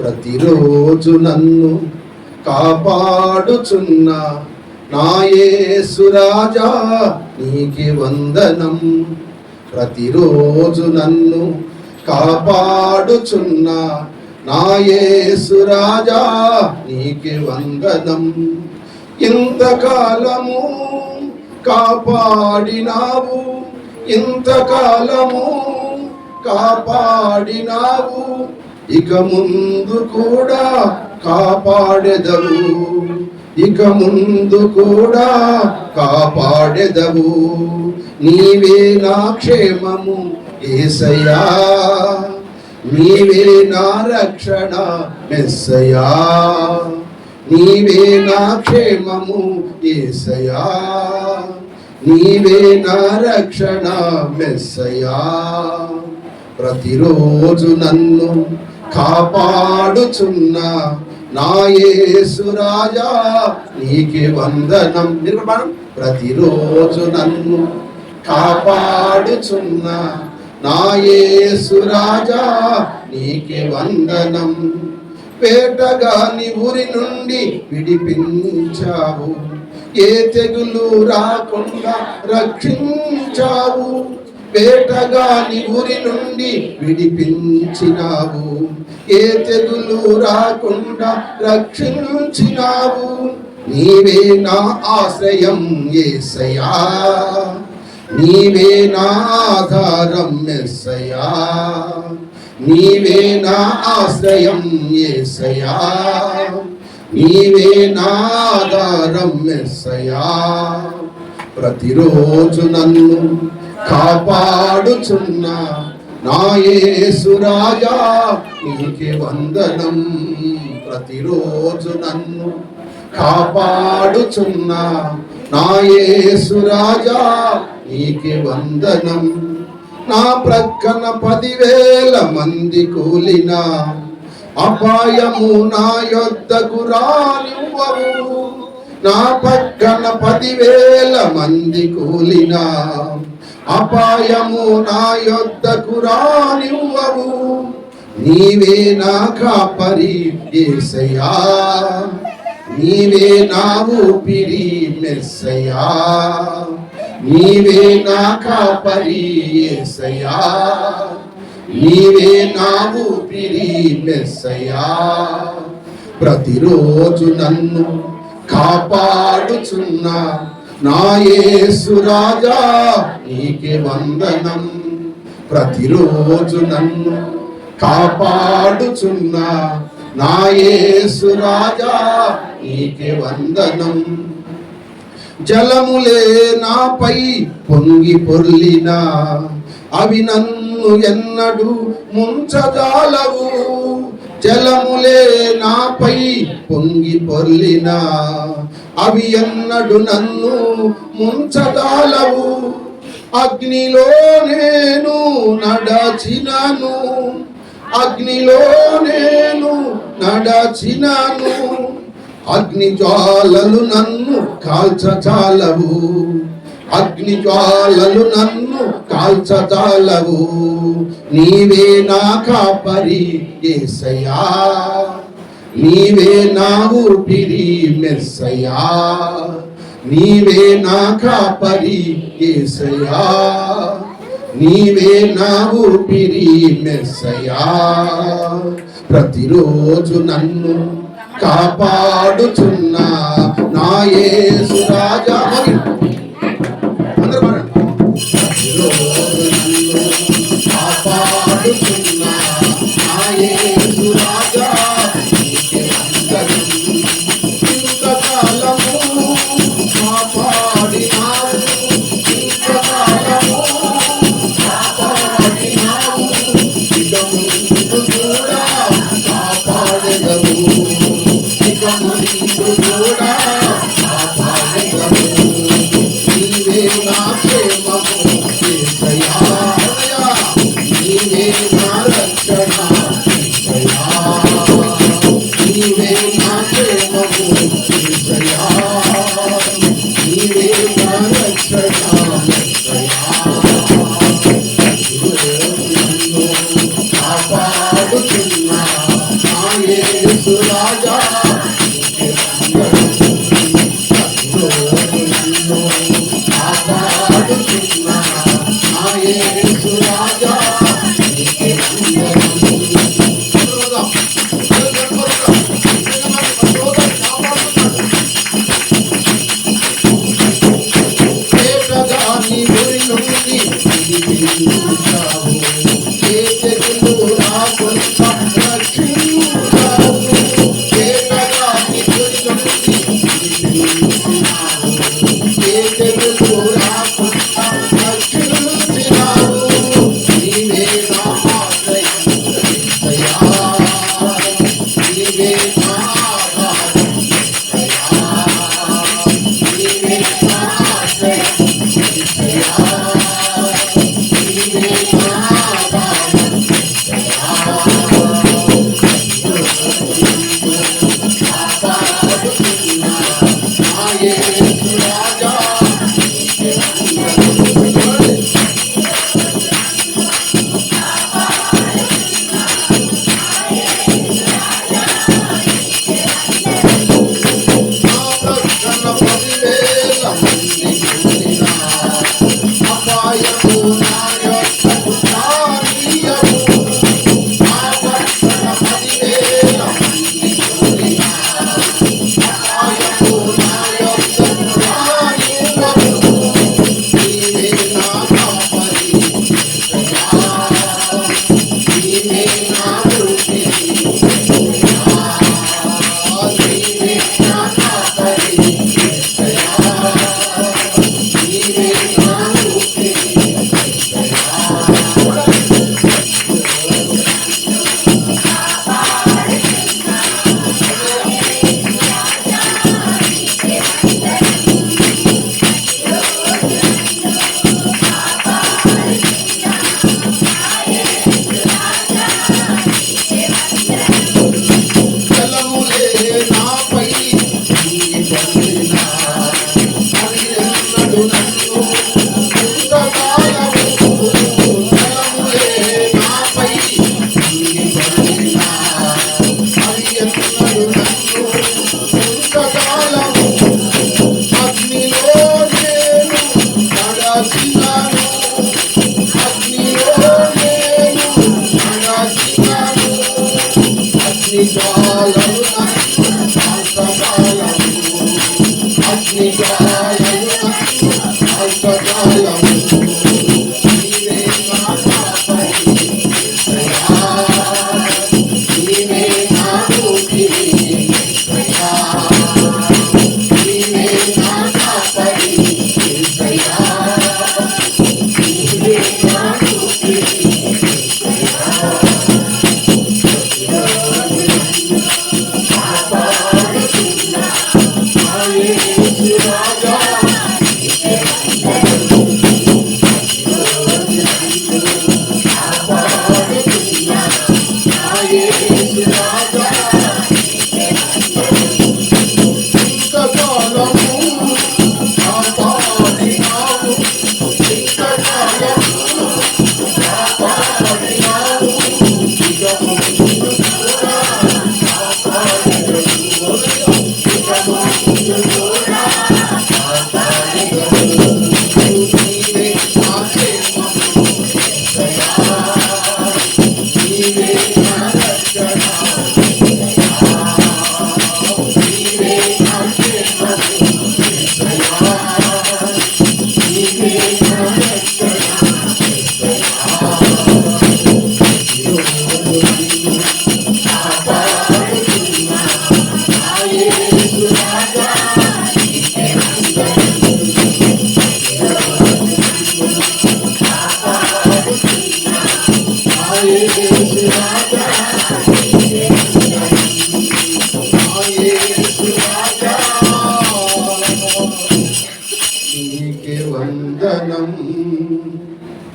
ప్రతిరోజు నన్ను కాపాడుచున్న నాయేసురాజా నీకి వందనం. ప్రతిరోజు నన్ను కాపాడుచున్న నాయేసురాజా నీకి వందనం. ఇంతకాలము కాపాడినావు ఇంతకాలము కాపాడినావు. ఇక ముందు కూడా కాపాడెదవు. ఇక ముందు కూడా కాపాడెదవు. నీవే నా క్షేమము ఏసయ్యా. నీవే నా రక్షణ మెస్సయా నీవే నా క్షేమము ఏసయా నీవే నా రక్షణ మెస్సయా ప్రతిరోజు నన్ను కాపాడుచున్న నాయేసురాజా నీకే వందనం. నిర్మాణం ప్రతిరోజు నన్ను కాపాడుచున్న నాయేసురాజా నీకే వందనం. పేటగాని ఊరి నుండి విడిపించావు. ఏ తెగులు రాకుండా రక్షించావు. వేటగాని ఊరి నుండి విడిపించినావు. ఏ తెగులు రాకుండా రక్షించినావు. నీవే నా ఆశ్రయం ఏసయా నీవే నా ఆధారం ఎస్సయా నీవే నా ఆశ్రయం ఏసయా నీవే నా ఆధారం ఎస్సయా ప్రతిరోజు నన్ను కాపాడుచున్న నా యేసురాజా నీకే వందనం. ప్రతిరోజు నన్ను కాపాడుచున్న నాయేసురాజా నీకే వందనం. నా ప్రక్కన పదివేల మంది కూలిన అపాయము నా యొద్దకు రానివ్వవు. నా పక్కన పదివేల మంది కూలిన అపాయము నా యొద్దకు రానివ్వవు. నీవే నా కాపరి ఏసయ్యా నీవే నా ఊపిరి మెస్సయ్యా. నీవే నా కాపరి ఏసయ్యా నీవే నా ఊపిరి మెస్సయ్యా. ప్రతిరోజు నన్ను కాపాడుచున్నా. నాయేసు రాజా నీకే వందనం. ప్రతిరోజు నన్ను కాపాడుచున్న నాయేసు రాజా నీకే వందనం. జలములే నాపై పొంగి పొర్లినా అవి నన్ను ఎన్నడు ముంచజాలవు. జలములే నాపై పొంగి పొర్లినా అవి ఎన్నడు నన్ను ముంచటాలవు. అగ్నిలో నేను నడచినను. అగ్నిలో నేను నడచినను. అగ్ని జ్వాలలు నన్ను కాల్చచాలవు అగ్ని జ్వాలలు నన్ను కాల్చచాలవు నీవే నా కాపరి ఏసయా నీవే నా ఊపిరి మెర్సయా నీవే నా కాపరి ఏసయ్యా. నీవే నా ఊపిరి మెర్సయా ప్రతిరోజు నన్ను కాపాడుచున్నా నా యేసు రాజా మరి. అందరూ ప్రతిరోజు నన్ను కాపాడుచున్నా నా పాడుతున్నా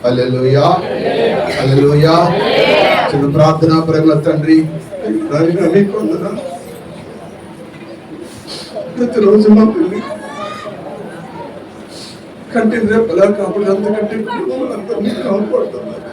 హల్లెలూయా హల్లెలూయా చిన్న ప్రార్థన ప్రేమ తండ్రి. నాయనా, నీకు వందనాలు. ప్రతిరోజు మా పిల్లి కంటి రేపలా కాపాడు. అంతకంటే కాపాడుతున్నారు